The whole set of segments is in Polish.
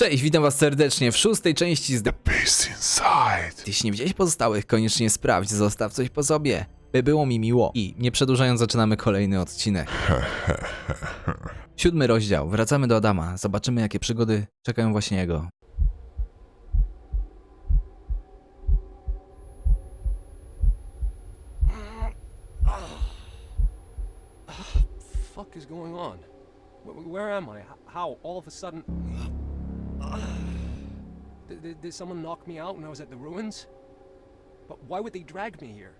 Cześć, witam was serdecznie w szóstej części z The Beast inside. Jeśli nie widziałeś pozostałych, koniecznie sprawdź, zostaw coś po sobie, by było mi miło. I nie przedłużając, zaczynamy kolejny odcinek. Siódmy rozdział. Wracamy do Adama. Zobaczymy, jakie przygody czekają właśnie jego. fuck is going on? Where, where am I? How? All of a sudden. Did, did, someone knock me out when I was at the ruins? But why would they drag me here?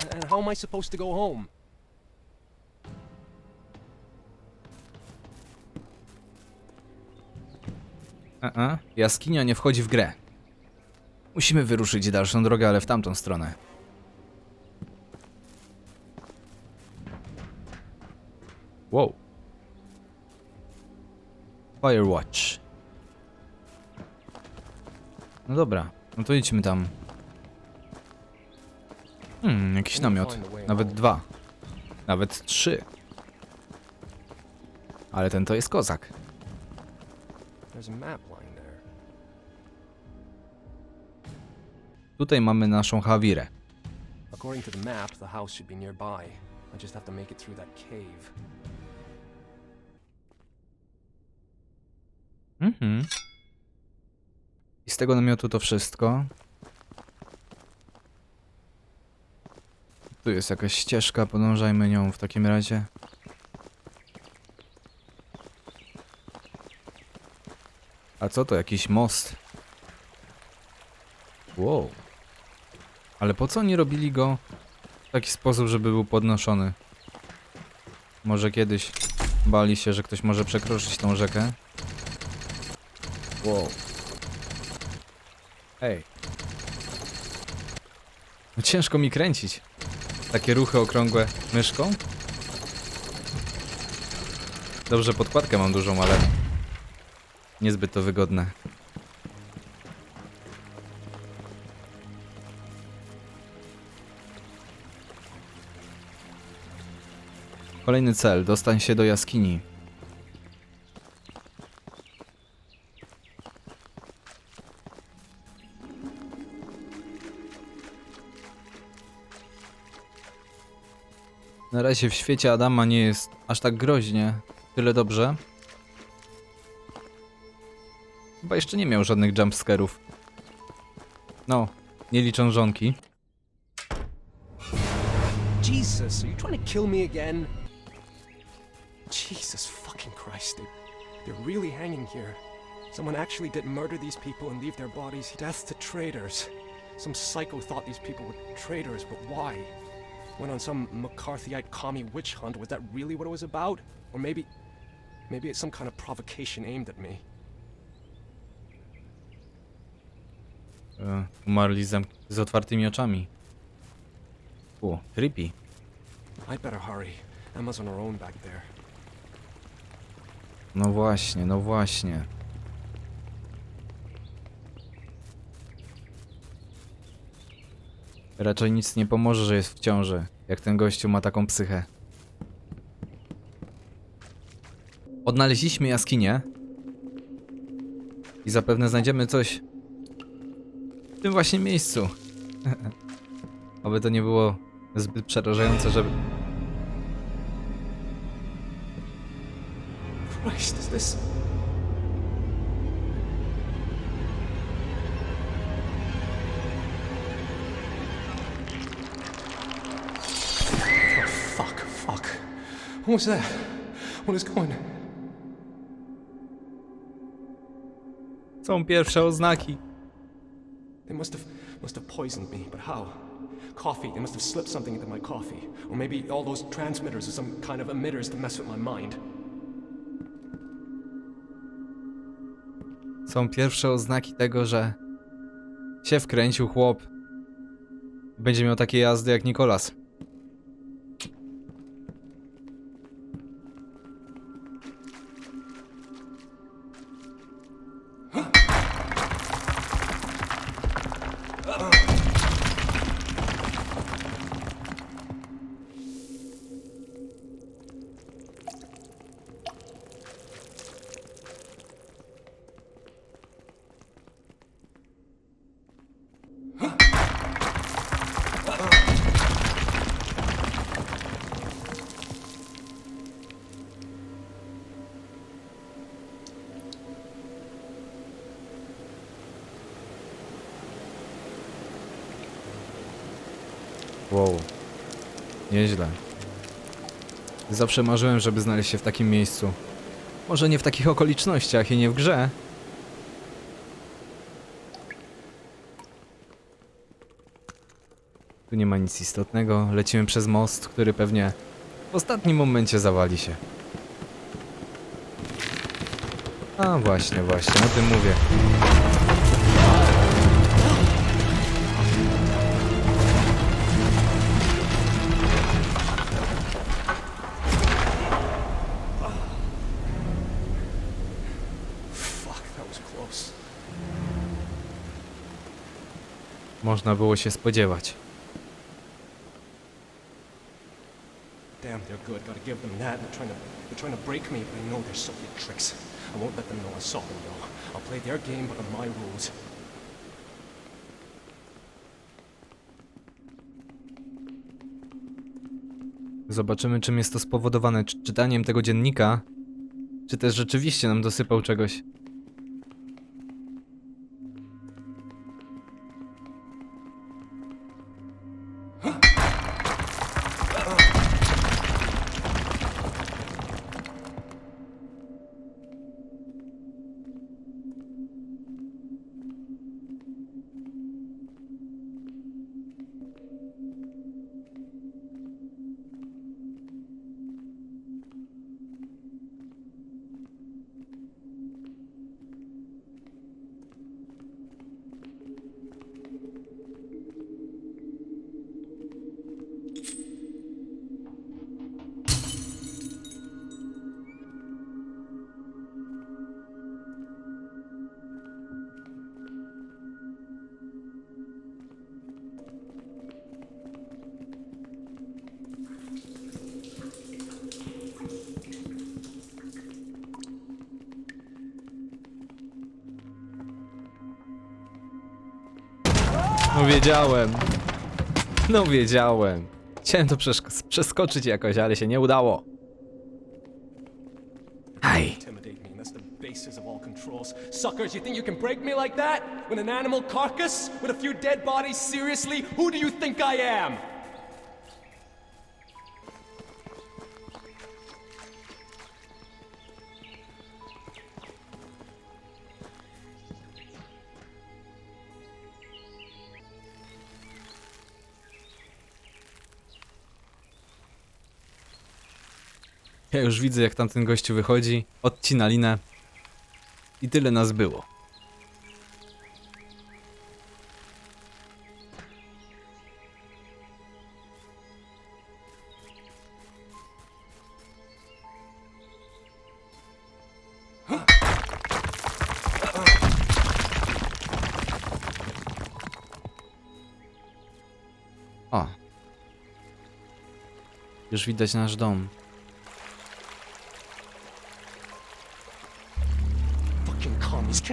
And, and how am I supposed to go home? A-a, jaskinia nie wchodzi w grę. Musimy wyruszyć dalszą drogę, ale w tamtą stronę. Wow. Firewatch. No dobra, no to idźmy tam. Hmm, jakiś namiot. Nawet dwa. Nawet trzy. Ale ten to jest kozak. Tutaj mamy naszą Hawirę. According to the map, the house should be nearby. I just have to make it through that cave. Mhm. I z tego namiotu to wszystko. Tu jest jakaś ścieżka, podążajmy nią w takim razie. A co to, jakiś most? Wow. Ale po co oni robili go w taki sposób, żeby był podnoszony? Może kiedyś bali się, że ktoś może przekroczyć tą rzekę? Wow. Ej. No ciężko mi kręcić. Takie ruchy okrągłe myszką. Dobrze, podkładkę mam dużą, ale niezbyt to wygodne. Kolejny cel, dostań się do jaskini. Na razie w świecie Adama nie jest aż tak groźnie. Tyle dobrze. Chyba jeszcze nie miał żadnych jumpscarów. No, nie liczą żonki. Jesus, are you trying to kill me again? Jesus fucking Christ, they, they're really hanging here. Someone actually did murder these people and leave their bodies death to traitors. Some psycho thought these people were traitors, but why? Went on some McCarthyite commie witch hunt. Was that really what it was about? Or maybe, maybe it's some kind of provocation aimed at me. E, umarli z, z otwartymi oczami. U, creepy. I'd better hurry. Emma's on her own back there. No właśnie, no właśnie. Raczej nic nie pomoże, że jest w ciąży, jak ten gościu ma taką psychę. Odnaleźliśmy jaskinię. I zapewne znajdziemy coś w tym właśnie miejscu. Oby to nie było zbyt przerażające, żeby... Christ, is this? What was that? What is going Są pierwsze oznaki. They must have must have poisoned me, but how? Coffee. They must have slipped something into my coffee. Or maybe all those transmitters are some kind of emitters to mess with my mind. Są pierwsze oznaki tego, że się wkręcił chłop. Będzie miał takie jazdy jak Nikolas. Wow. Nieźle. Zawsze marzyłem, żeby znaleźć się w takim miejscu. Może nie w takich okolicznościach i nie w grze. Tu nie ma nic istotnego. Lecimy przez most, który pewnie w ostatnim momencie zawali się. A właśnie, właśnie, o tym mówię. Można było się spodziewać. Damn, they're good. Gotta give them that. They're trying to, they're trying to break me, but I know their Soviet tricks. I won't let them know I saw them, though. I'll play their game, but on my rules. Zobaczymy, czym jest to spowodowane. Czy czytaniem tego dziennika, czy też rzeczywiście nam dosypał czegoś. No wiedziałem. No wiedziałem. Chciałem to przeskoczyć jakoś, ale się nie udało. Aj. Suckers, you think you can break me like that? With an animal carcass? With a few dead bodies? Seriously? Who do you think I am? Ja już widzę, jak tamten gościu wychodzi, odcina linę. I tyle nas było. O. Już widać nasz dom.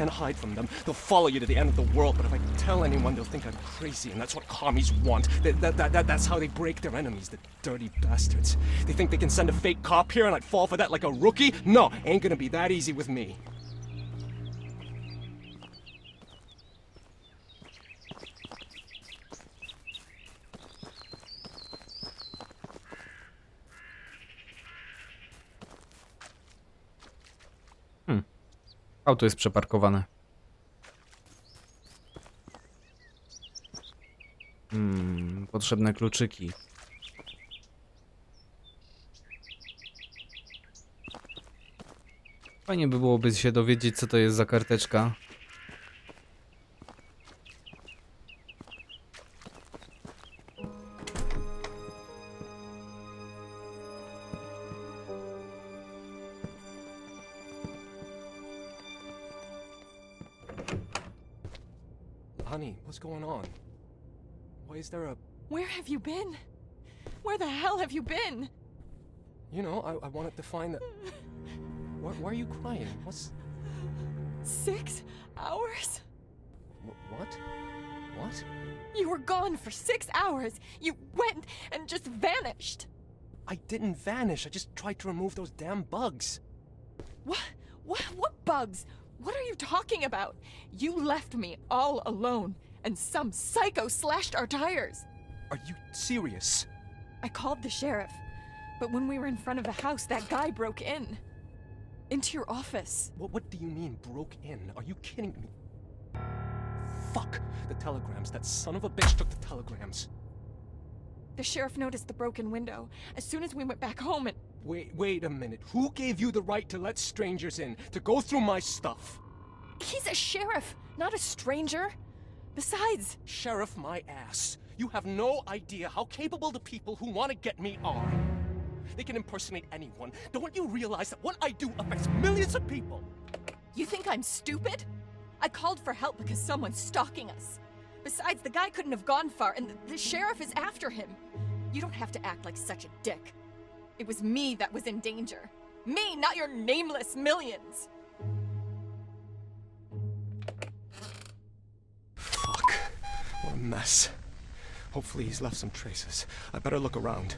Can't hide from them. They'll follow you to the end of the world, but if I tell anyone, they'll think I'm crazy, and that's what commies want. That, that, that, that- that's how they break their enemies, the dirty bastards. They think they can send a fake cop here and I'd fall for that like a rookie? No, ain't gonna be that easy with me. Auto jest przeparkowane. Hmm, potrzebne kluczyki. Fajnie by byłoby się dowiedzieć, co to jest za karteczka. Honey, what's going on? Why is there a. Where have you been? Where the hell have you been? You know, I, I wanted to find the. Why, why are you crying? What's. Six hours? wh- What? What? You were gone for six hours. You went and just vanished. I didn't vanish. I just tried to remove those damn bugs. What? What? What bugs? What are you talking about? You left me all alone, and some psycho slashed our tires. Are you serious? I called the sheriff, but when we were in front of the house, that guy broke in. Into your office. What, what do you mean, broke in? Are you kidding me? Fuck the telegrams. That son of a bitch took the telegrams. The sheriff noticed the broken window as soon as we went back home and. Wait, wait a minute. Who gave you the right to let strangers in, to go through my stuff? He's a sheriff, not a stranger. Besides, Sheriff, my ass. You have no idea how capable the people who want to get me are. They can impersonate anyone. Don't you realize that what I do affects millions of people? you think I'm stupid? I called for help because someone's stalking us. Besides, the guy couldn't have gone far, and the, the sheriff is after him. You don't have to act like such a dick. It was me that was in danger. Me, not your nameless millions. Fuck. What a mess. Hopefully he's left some traces. I better look around.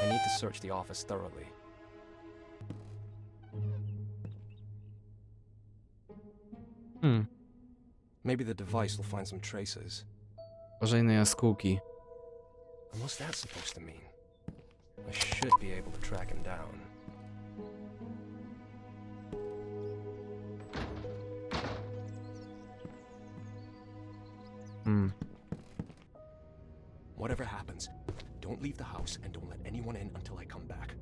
I need to search the office thoroughly. Maybe the device will find some traces. Uważaj na jaskółki. And what's that supposed to mean? I should be able to track him down. Hmm. Whatever happens, don't leave the house and don't let anyone in until I come back.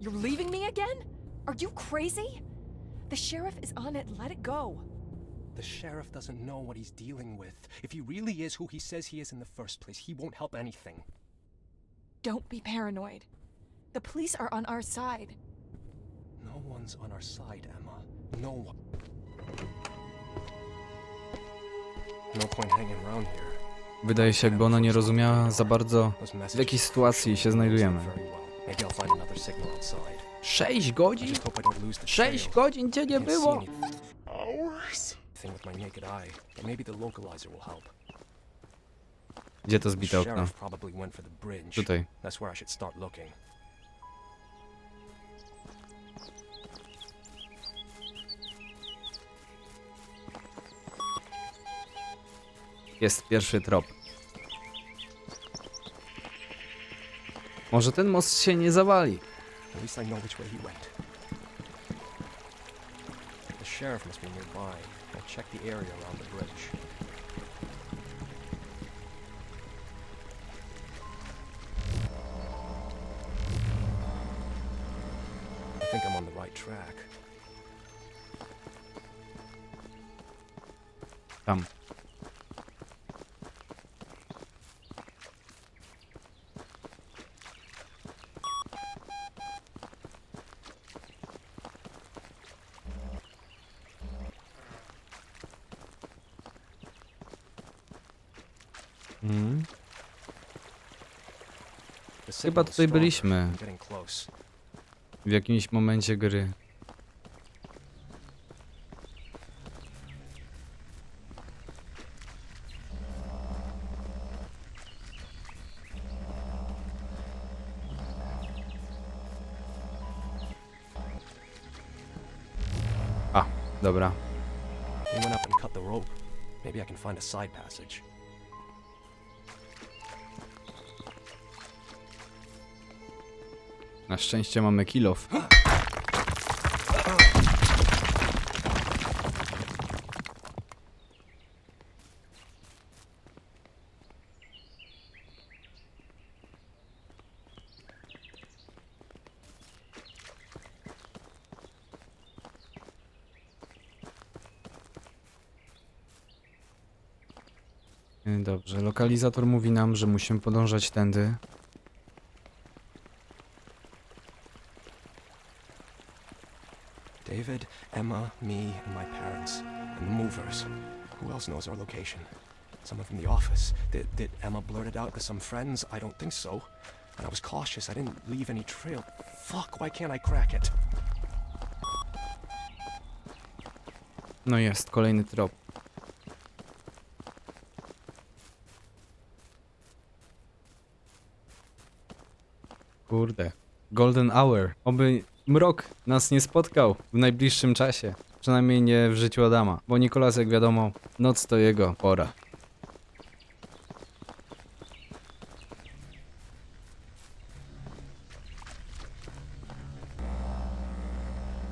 You're leaving me again? Are you crazy? The sheriff is on it. Let it go. The sheriff doesn't know what he's dealing with. If he really is who he says he is in the first place, he won't help anything. Don't be paranoid. The police are on our side. No one's on our side, Emma. No one. No point hanging around here. Wydaje się, jakby ona nie rozumiała za bardzo, w jakiej sytuacji się znajdujemy. very well. Maybe I'll find another signal outside. 6 I godzin? just hope I don't lose the 6 trail. godzin cię nie było! Hours? with my naked eye, but maybe the localizer will help. Gdzie to zbite okno? sheriff probably went for the bridge. Tutaj. That's where I should start looking. Jest pierwszy trop. Może ten most się nie zawali. At least I know which way he went. The sheriff must be nearby. I'll check the area around the bridge. I think I'm on the right track. Chyba tutaj byliśmy w jakimś momencie gry. A, dobra. He went up and cut the rope. Maybe I can find a side passage. Na szczęście mamy. Y, Dobrze, lokalizator mówi nam, że musimy podążać tędy. Emma, me, and my parents, and the movers. Who else knows our location? Someone from the office. Did, did Emma blurt it out to some friends? I don't think so. And I was cautious. I didn't leave any trail. Fuck, why can't I crack it? No jest, kolejny trop. Kurde. Golden Hour. Oby mrok nas nie spotkał w najbliższym czasie. Przynajmniej nie w życiu Adama, bo Nikolas, jak wiadomo, noc to jego pora.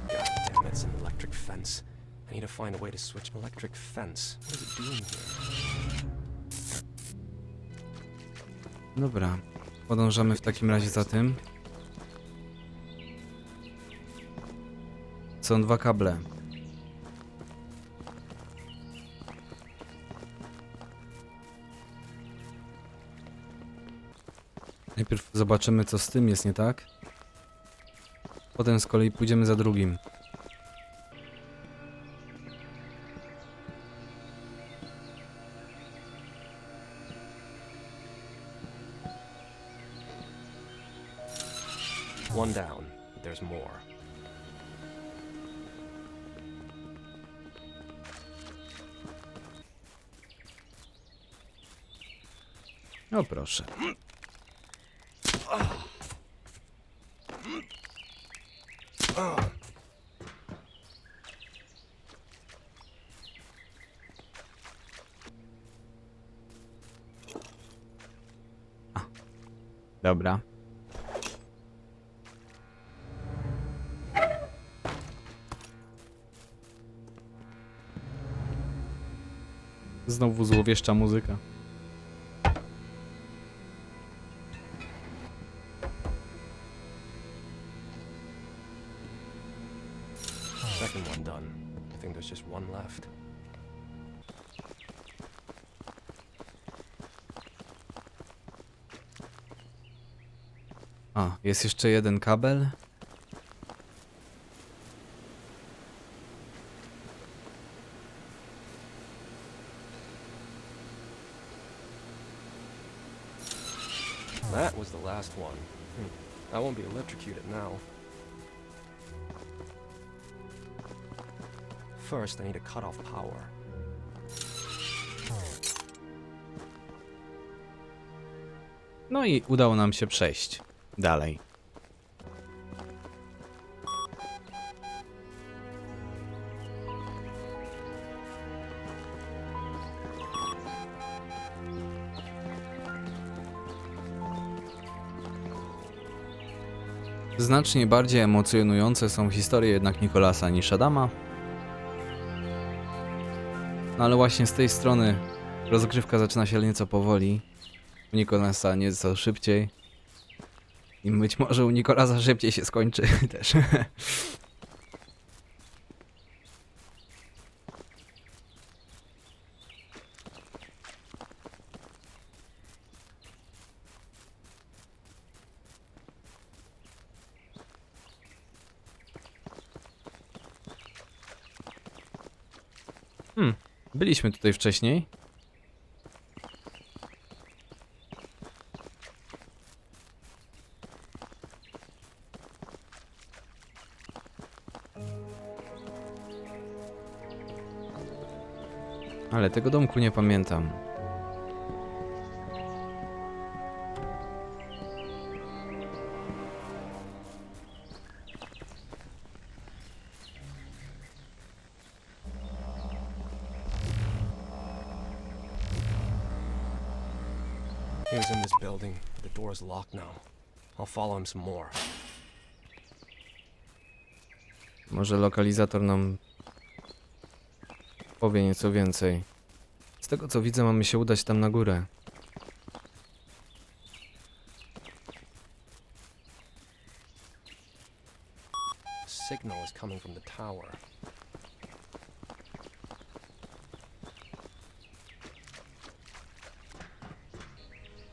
God damn it, it's an electric fence. I need to find a way to switch electric fence. What is it doing here? Dobra, podążamy w takim razie za tym. Są dwa kable. Najpierw zobaczymy, co z tym jest nie tak. Potem z kolei pójdziemy za drugim. One down, there's more. O proszę. A, Dobra. Znowu złowieszcza muzyka. Second one done. I think there's just one left. A, jest jeszcze jeden kabel. That was the last one. Hmm. I won't be electrocuted now. First, I need to cut off power. No i udało nam się przejść dalej. Znacznie bardziej emocjonujące są historie jednak Nikolasa niż Adama. No ale właśnie z tej strony rozgrywka zaczyna się nieco powoli. U Nikolasa nieco szybciej. I być może u Nikolasa szybciej się skończy też. Hmm, byliśmy tutaj wcześniej. Ale tego domku nie pamiętam. Follow him some more. Może lokalizator nam powie nieco więcej. Z tego co widzę, mamy się udać tam na górę. Signal is coming from the tower.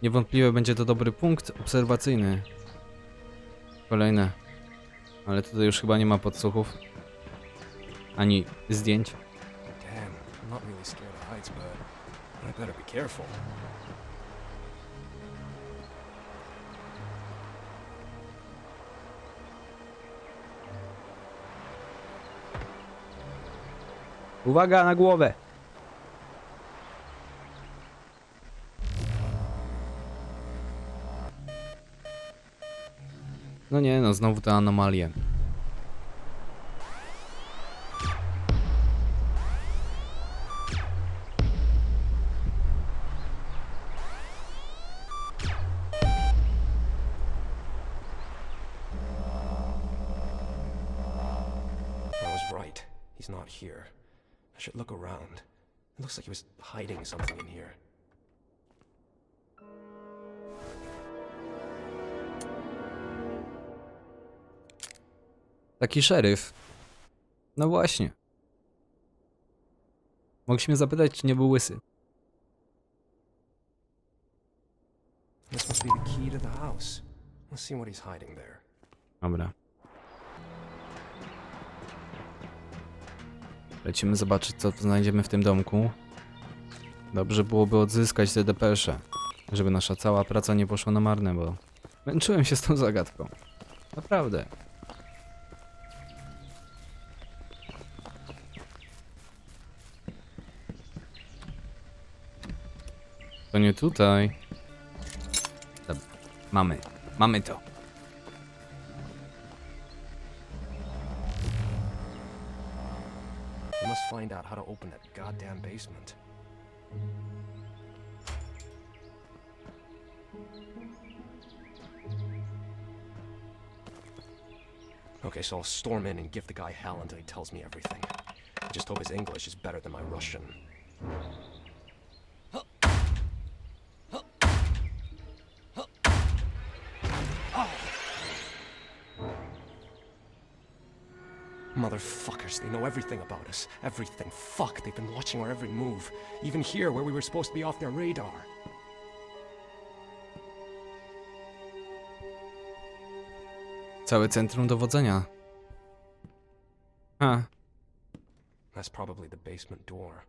Niewątpliwie będzie to dobry punkt obserwacyjny. Kolejne. Ale tutaj już chyba nie ma podsłuchów. Ani zdjęć. Damn, I'm not really scared of heights, but I better be careful. Uwaga na głowę! No nie, no znowu te anomalie. Taki szeryf. No właśnie. Mogliśmy zapytać, czy nie był łysy. This must be the key to the house. Let's see what he's hiding there. Dobra. Lecimy zobaczyć, co znajdziemy w tym domku. Dobrze byłoby odzyskać te depesze, żeby nasza cała praca nie poszła na marne, bo męczyłem się z tą zagadką. Naprawdę. To nie tutaj. Dobra, mamy. Mamy to. We must find out how to open that goddamn basement. Okay, so I'll storm in and give the guy hell until he tells me everything. I just hope his English is better than my Russian. Motherfuckers, they know everything about us. Everything. Fuck, they've been watching our every move. Even here, where we were supposed to be off their radar. Całe centrum dowodzenia. Ha, That's probably the basement door.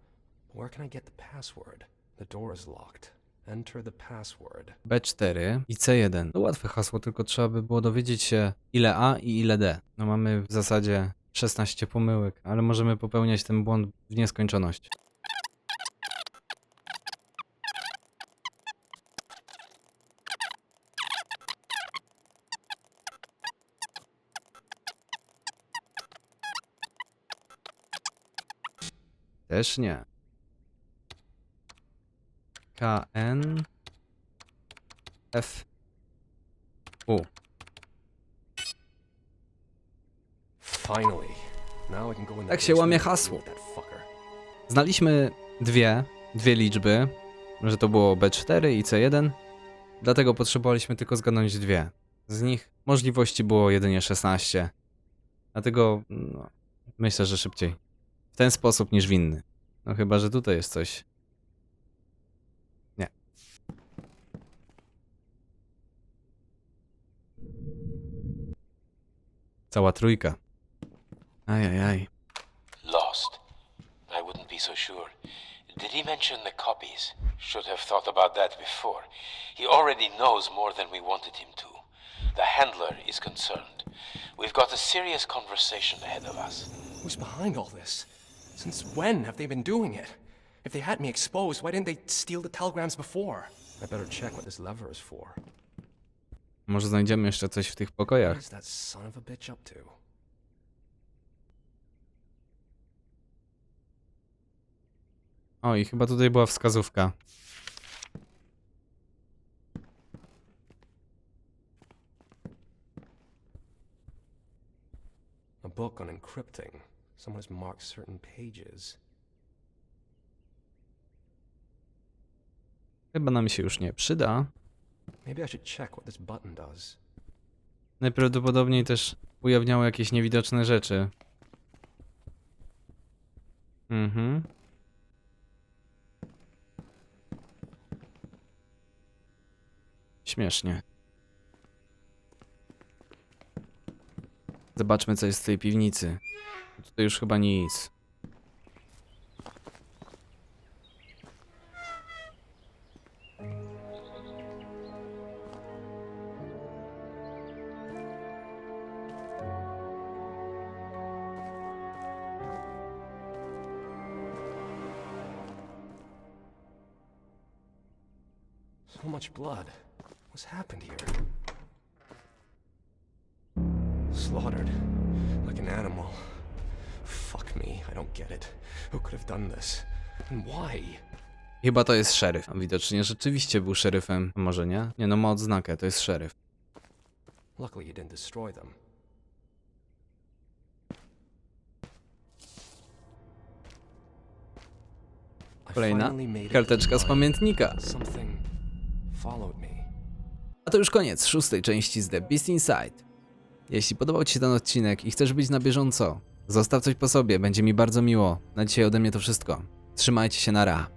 Where can I get the password? The door is locked. Enter the password. B4 i C1. To łatwe hasło, tylko trzeba by było dowiedzieć się ile A i ile D. No mamy w zasadzie 16 pomyłek, ale możemy popełniać ten błąd w nieskończoność. Też nie. KN F U. Finally. Now I can go in the Tak się łamie hasło. Znaliśmy dwie, dwie liczby, że to było B4 i C1, dlatego potrzebowaliśmy tylko zgadnąć dwie. Z nich możliwości było jedynie 16. Dlatego no, myślę, że szybciej. W ten sposób niż w inny. No chyba, że tutaj jest coś. Nie. Cała trójka. Ajajaj. Lost. I wouldn't be so sure. Did he mention the copies? Should have thought about that before. He already knows more than we wanted him to. The handler is concerned. We've got a serious conversation ahead of us. Who's behind all this? Since when have they been doing it? If they had me exposed, why didn't they steal the telegrams before? I better check what this lever is for. Może znajdziemy jeszcze coś w tych What pokojach. is that son of a bitch up to? O, i chyba tutaj była wskazówka. A book on encrypting. Someone has marked certain pages. Chyba nam się już nie przyda. Maybe I should check what this button does. Najprawdopodobniej też ujawniało jakieś niewidoczne rzeczy. Mhm. Śmiesznie. Zobaczmy, co jest w tej piwnicy. Tutaj już chyba nic. So much blood. What's happened here? Slaughtered. Like an animal. Fuck me, I don't get it. Who could have done this? And why? Chyba to jest szeryf. Widocznie rzeczywiście był szeryfem. A Może nie? Nie, no ma odznakę, to jest szeryf. Luckily, you didn't destroy them. Kolejna karteczka z pamiętnika. Something. A to już koniec szóstej części z The Beast Inside. Jeśli podobał Ci się ten odcinek i chcesz być na bieżąco, zostaw coś po sobie, będzie mi bardzo miło. Na dzisiaj ode mnie to wszystko. Trzymajcie się na ra.